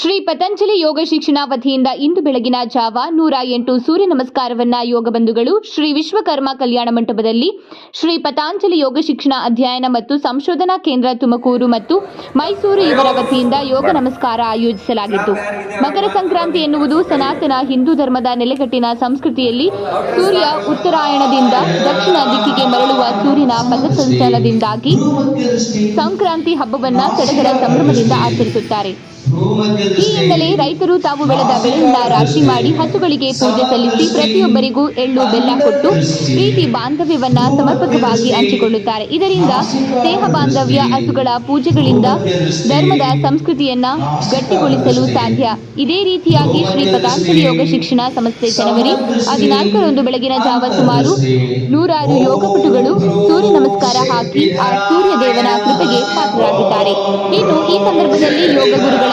ಶ್ರೀ ಪತಂಜಲಿ ಯೋಗ ಶಿಕ್ಷಣ ವತಿಯಿಂದ ಇಂದು ಬೆಳಗಿನ ಜಾವ ನೂರ ಎಂಟು ಸೂರ್ಯ ನಮಸ್ಕಾರವನ್ನ ಯೋಗ ಬಂಧುಗಳು ಶ್ರೀ ವಿಶ್ವಕರ್ಮ ಕಲ್ಯಾಣ ಮಂಟಪದಲ್ಲಿ ಶ್ರೀ ಪತಾಂಜಲಿ ಯೋಗ ಶಿಕ್ಷಣ ಅಧ್ಯಯನ ಮತ್ತು ಸಂಶೋಧನಾ ಕೇಂದ್ರ ತುಮಕೂರು ಮತ್ತು ಮೈಸೂರು ಇವರ ವತಿಯಿಂದ ಯೋಗ ನಮಸ್ಕಾರ ಆಯೋಜಿಸಲಾಗಿತ್ತು ಮಕರ ಸಂಕ್ರಾಂತಿ ಎನ್ನುವುದು ಸನಾತನ ಹಿಂದೂ ಧರ್ಮದ ನೆಲೆಗಟ್ಟಿನ ಸಂಸ್ಕೃತಿಯಲ್ಲಿ ಸೂರ್ಯ ಉತ್ತರಾಯಣದಿಂದ ದಕ್ಷಿಣ ದಿಕ್ಕಿಗೆ ಮರಳುವ ಸೂರ್ಯನ ಪಥಸಂಚಲನದಿಂದಾಗಿ ಸಂಕ್ರಾಂತಿ ಹಬ್ಬವನ್ನ ಸಡಗರ ಸಂಭ್ರಮದಿಂದ ಆಚರಿಸುತ್ತಾರೆ ಈ ರೈತರು ತಾವು ಬೆಳೆದ ಬೆಳೆಯಿಂದ ರಾಶಿ ಮಾಡಿ ಹಸುಗಳಿಗೆ ಪೂಜೆ ಸಲ್ಲಿಸಿ ಪ್ರತಿಯೊಬ್ಬರಿಗೂ ಎಳ್ಳು ಬೆಲ್ಲ ಕೊಟ್ಟು ಪ್ರೀತಿ ಬಾಂಧವ್ಯವನ್ನ ಸಮರ್ಪಕವಾಗಿ ಹಂಚಿಕೊಳ್ಳುತ್ತಾರೆ ಇದರಿಂದ ಸ್ನೇಹ ಬಾಂಧವ್ಯ ಹಸುಗಳ ಪೂಜೆಗಳಿಂದ ಧರ್ಮದ ಸಂಸ್ಕೃತಿಯನ್ನ ಗಟ್ಟಿಗೊಳಿಸಲು ಸಾಧ್ಯ ಇದೇ ರೀತಿಯಾಗಿ ಶ್ರೀ ಪದಾಂಜಲಿ ಯೋಗ ಶಿಕ್ಷಣ ಸಂಸ್ಥೆ ಜನವರಿ ಹದಿನಾಲ್ಕರಂದು ಬೆಳಗಿನ ಜಾವ ಸುಮಾರು ನೂರಾರು ಯೋಗಪಟುಗಳು ಸೂರ್ಯ ನಮಸ್ಕಾರ ಹಾಕಿ ಆ ಸೂರ್ಯ ದೇವನ ಕೃಪೆಗೆ ಪಾತ್ರರಾಗಿದ್ದಾರೆ ಇನ್ನು ಈ ಸಂದರ್ಭದಲ್ಲಿ ಯೋಗ ಗುರುಗಳ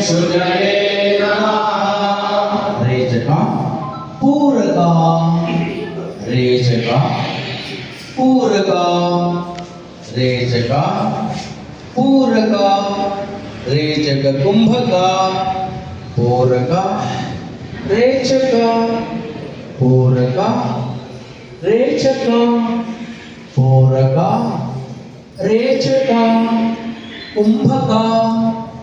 रेचका पूरका रेचक कुंभका पूरका रेचका पूरका रेचका पूरका रेचका कुंभका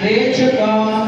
होगा का